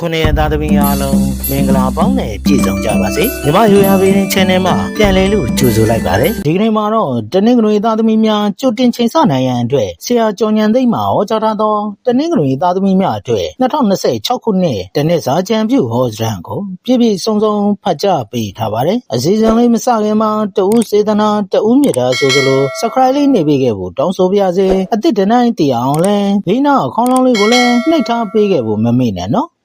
ခုနှစ်ရက်သားသမီးအားလုံးမင်္ဂလာပေါင်းနဲ့ပြည့်စုံကြပါစေ။မြမရိုးရာပေးတဲ့ channel မှာပြန်လည်လို့ကြိုဆိုလိုက်ပါတယ်။ဒီကနေ့မှာတော့တနင်္ဂနွေသားသမီးများကြိုတင်ချိန်ဆနိုင်ရန်အတွက်ဆရာကျော်ညံသိမ့်မှာဟောကြားထားသောတနင်္ဂနွေသားသမီးများအတွက်2026ခုနှစ်တနစ်စာကြံပြုဟောစရန်ကိုပြည့်ပြည့်စုံစုံဖတ်ကြားပေးထားပါတယ်။အစီအစဉ်လေးမစခင်မှာတဦးစေတနာတဦးမြတ်တာဆိုသလို subscribe လေးနေပေးခဲ့ဖို့တောင်းဆိုပါရစေ။အသစ်တနိုင်တည်အောင်လဲဘေးနာအခေါင်းလောင်းလေးကိုလည်းနှိပ်ထားပေးခဲ့ဖို့မမေ့နဲ့နော်။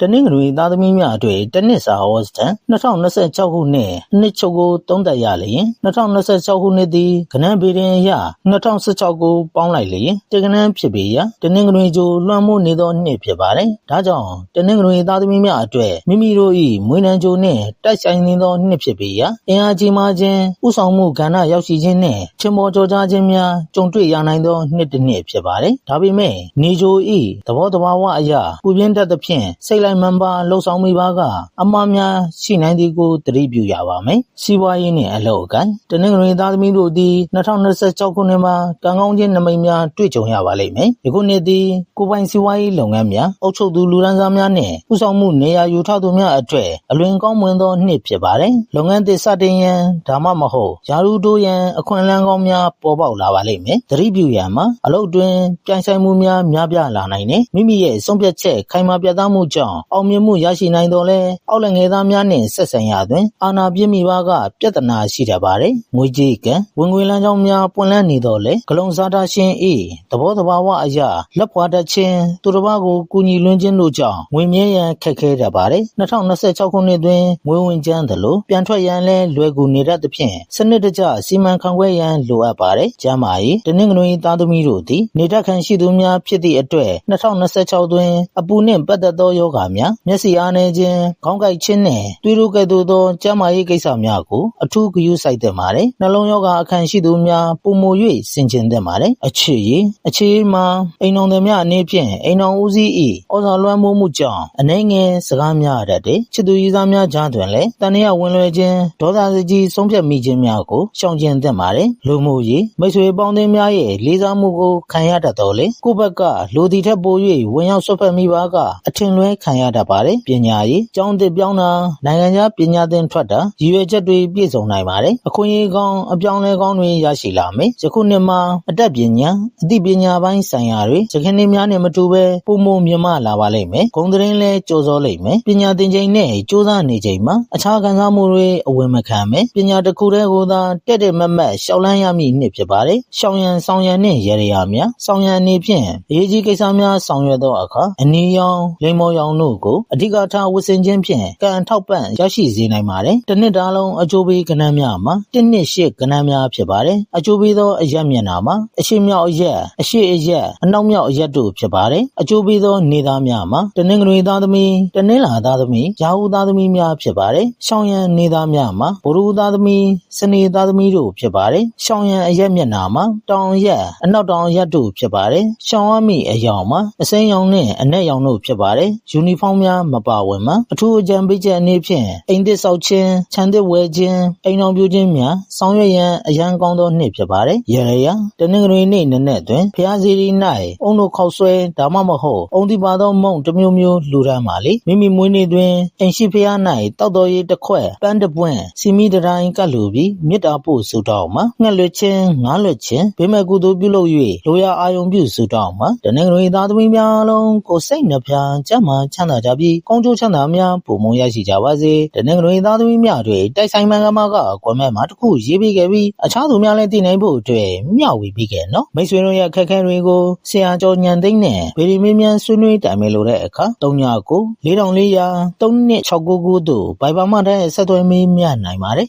တနင်္ဂနွေသားသမီးများအတွက်တနစ်စာဟောစတန်2026ခုနှစ်နှစ်ချုပ်ကိုသုံးသက်ရလျင်2026ခုနှစ်သည်ကနန်းပေရင်ရ2016ကိုပေါင်းလိုက်လျင်တကနန်းဖြစ်ပေရာတနင်္ဂနွေကျိုလွှမ်းမိုးနေသောနှစ်ဖြစ်ပါတယ်။ဒါကြောင့်တနင်္ဂနွေသားသမီးများအတွက်မိမိတို့၏မွေးနံကျိုနှင့်တိုက်ဆိုင်နေသောနှစ်ဖြစ်ပေရာအင်အားကြီးမားခြင်းဥဆောင်မှုကဏ္ဍရောက်ရှိခြင်းနှင့်ချင်မောကြောကြားခြင်းများကြုံတွေ့ရနိုင်သောနှစ်တစ်နှစ်ဖြစ်ပါတယ်။ဒါပေမဲ့နေကျို၏သဘောတဘာဝအရာပူပြင်းတတ်သဖြင့်စိတ်လိုက်မှန်ပါလှုပ်ဆောင်မိပါကအမှားများရှိနိုင်သည်ကိုသတိပြုရပါမယ်။စီးပွားရေးနှင့်အလုပ်အကိုင်တနင်္ဂနွေသားသမီးတို့သည်2026ခုနှစ်မှာကံကောင်းခြင်းနမိတ်များတွေ့ကြုံရပါလိမ့်မယ်။ယခုနှစ်သည်ကိုယ်ပိုင်စီးပွားရေးလုပ်ငန်းများအုပ်ချုပ်သူလူဒန်းစားများနှင့်ဥဆောင်မှုနေရာယူထားသူများအတွက်အလွင်ကောင်းမွန်သောနှစ်ဖြစ်ပါတယ်။လုပ်ငန်းသစ်စတင်ရန်ဒါမှမဟုတ်ယာရုတိုးရန်အခွင့်အလမ်းကောင်းများပေါ်ပေါက်လာပါလိမ့်မယ်။သတိပြုရန်မှာအလုပ်တွင်ပြိုင်ဆိုင်မှုများများပြားလာနိုင်တယ်။မိမိရဲ့ဆုံးဖြတ်ချက်ခိုင်မာပြတ်သားမှုကြောင့်အောင်မြင်မှုရရှိနိုင်တော်လဲအောက်လက်ငယ်သားများနှင့်ဆက်ဆံရတွင်အာဏာပြည့်မိပါကပြဿနာရှိတတ်ပါတယ်။ငွေကြေးကံဝင်ငွေလမ်းကြောင်းများပွင့်လန်းနေတော်လဲဂလုံစားတာရှင်၏သဘောတဘာဝအရာလက်ဖွာတတ်ခြင်းသူတစ်ပါးကိုကူညီလွှမ်းခြင်းတို့ကြောင့်ငွေမြဲရန်ခက်ခဲတတ်ပါတယ်။2026ခုနှစ်တွင်ငွေဝင်ကျန်းသလိုပြန်ထွက်ရန်လဲလွယ်ကူနေတတ်သဖြင့်စနစ်တကျစီမံခန့်ခွဲရန်လိုအပ်ပါတယ်။ကျမ်းမာရေးတနင်္ဂနွေသားသမီးတို့သည်နေတတ်ခံရှိသူများဖြစ်သည့်အတွက်2026တွင်အပူနှင့်ပတ်သက်သောယောဂများမျက်စိအားနည်းခြင်းခေါင်းကိုက်ခြင်းနှင့်တွေးတိုးကဲ့သို့သောကျန်းမာရေးကိစ္စများကိုအထူးဂရုစိုက်သင့်ပါတယ်။နှလုံးယောဂအခန့်ရှိသူများပုံမူ၍ဆင်ခြင်သင့်ပါတယ်။အခြေရေးအခြေရေးမှာအိမ်တော်သည်များအနေဖြင့်အိမ်တော်ဦးစီး၏ဩဇာလွှမ်းမိုးမှုကြောင့်အနေငယ်စကားများရတတ်တယ်။ချစ်သူရည်စားများကြားတွင်လည်းတန်ရာဝင်လွယ်ခြင်းဒေါသစကြီးဆုံးဖြတ်မိခြင်းများကိုရှောင်ကျဉ်သင့်ပါတယ်။လူမှုရေးမိတ်ဆွေပေါင်းသင်းများရဲ့လေးစားမှုကိုခံရတတ်တော်လေကိုယ့်ဘက်ကလူတီထက်ပို၍ဝင်ရောက်ဆွတ်ဖက်မိပါကအထင်လွဲခံရတတ်ပါတယ်။ပညာရေးကျောင်းသစ်ပြောင်းတာနိုင်ငံခြားပညာသင်ထွက်တာရည်ရွယ်ချက်တွေပြည့်စုံနိုင်ပါတယ်။အခွင့်အရေးကောင်းအပြောင်းအလဲကောင်းတွေရရှိလာမယ်။ယခုနှစ်မှာအတတ်ပညာအသိပညာပိုင်းဆိုင်ရာတွေယခင်နှစ်များနဲ့မတူဘဲပုံမမြမလာပါလိမ့်မယ်။ဂုံသတင်းလဲကြော်စောလိမ့်မယ်။ပညာသင်ချိန်နဲ့စူးစမ်းနေချိန်မှာအခြားခံစားမှုတွေအဝင်မခံမယ်။ပညာတစ်ခုတည်းကိုသာတက်တဲ့မတ်မတ်ရှောက်လန်းရမည့်နှစ်ဖြစ်ပါတယ်။ရှောင်ရန်ဆောင်ရန်နှင့်ရရရာများဆောင်ရန်အနေဖြင့်အရေးကြီးကိစ္စများဆောင်ရွက်သောအခါအနည်းရောင်လိမ္မော်ရောင်တို့ကိုအဓိကထားဝတ်ဆင်ခြင်းဖြင့်ကံထောက်ပံ့ရရှိစေနိုင်ပါတယ်။တစ်နှစ်တားလုံးအကျိုးပေးကဏ္ဍများမှာတစ်နှစ်ရှစ်ကဏ္ဍများဖြစ်ပါတယ်။အကျိုးပေးသောအရက်မျက်နှာမှာအရှိမြောက်အရက်အရှိအရက်အနောက်မြောက်အရက်တို့ဖြစ်ပါတယ်။အကျိုးပေးသောနေသားများမှာတနင်္ဂနွေသားသမီးတနင်္လာသားသမီးရာဟုသားသမီးများဖြစ်ပါတယ်။ရှောင်းရန်နေသားများမှာဘုရုသားသမီးစနေသားသမီးတို့ဖြစ်ပါတယ်။ရှောင်းရန်အရက်မျက်နှာမှာတောင်ရက်အနောက်တောင်ရက်တို့ဖြစ်ပါတယ်။ရှောင်းရမည့်အယောင်မှာအစိမ်းရောင်နှင့်အနက်ရောင်တို့ဖြစ်ပါတယ်။ယူနီဖောင်းများမပါဝင်မှာအထူးအကြံပေးချက်အနေဖြင့်အိမ်သစ်ဆောက်ခြင်းခြံသစ်ဝယ်ခြင်းအိမ်တော်ပြုခြင်းများဆောင်ရွက်ရန်အရန်ကောင်းသောနှစ်ဖြစ်ပါတယ်။ရရရတနင်္ဂနွေနေ့နနက်တွင်ဖျားစီရီ၌အုံတို့ခောက်ဆွဲဒါမှမဟုတ်အုံဒီပါသောမုံတစ်မျိုးမျိုးလှူဒန်းပါလေမိမိမွေးနေ့တွင်အိမ်ရှိဖျား၌တောက်တော်ရည်တစ်ခွက်ပန်းတစ်ပွင့်စီမီတတိုင်းကတ်လူပြီးမေတ္တာပို့ဆုတောင်းမှာငှက်လွှတ်ခြင်းငားလွှတ်ခြင်းဘေးမဲ့ကုသိုလ်ပြုလုပ်၍လိုရာအာယုံပြုဆုတောင်းမှာတနင်္ဂနွေသားသမီးများလုံးကိုစိတ်နှဖျားကြမ်းမှချမ်းသာကြပြီးကောင်းကျိုးချမ်းသာများပုံမုံရရှိကြပါစေတနင်္ဂနွေသားသမီးများတွေတိုက်ဆိုင်မှန်ကမာကကွန်မန့်မှာတစ်ခုရေးပေးခဲ့ပြီးအခြားသူများလည်းသိနိုင်ဖို့အတွက်မျှဝေပေးခဲ့နော်မိတ်ဆွေတို့ရဲ့အခက်အခဲတွေကိုဆရာကျော်ညံသိန်းနဲ့ဗေဒီမင်းမြန်ဆွေးနွေးတိုင်ပင်လိုတဲ့အခါ39 4400 3269တို့ဘိုင်ဘာမှတဲ့ဆက်သွယ်မေးမြန်းနိုင်ပါတယ်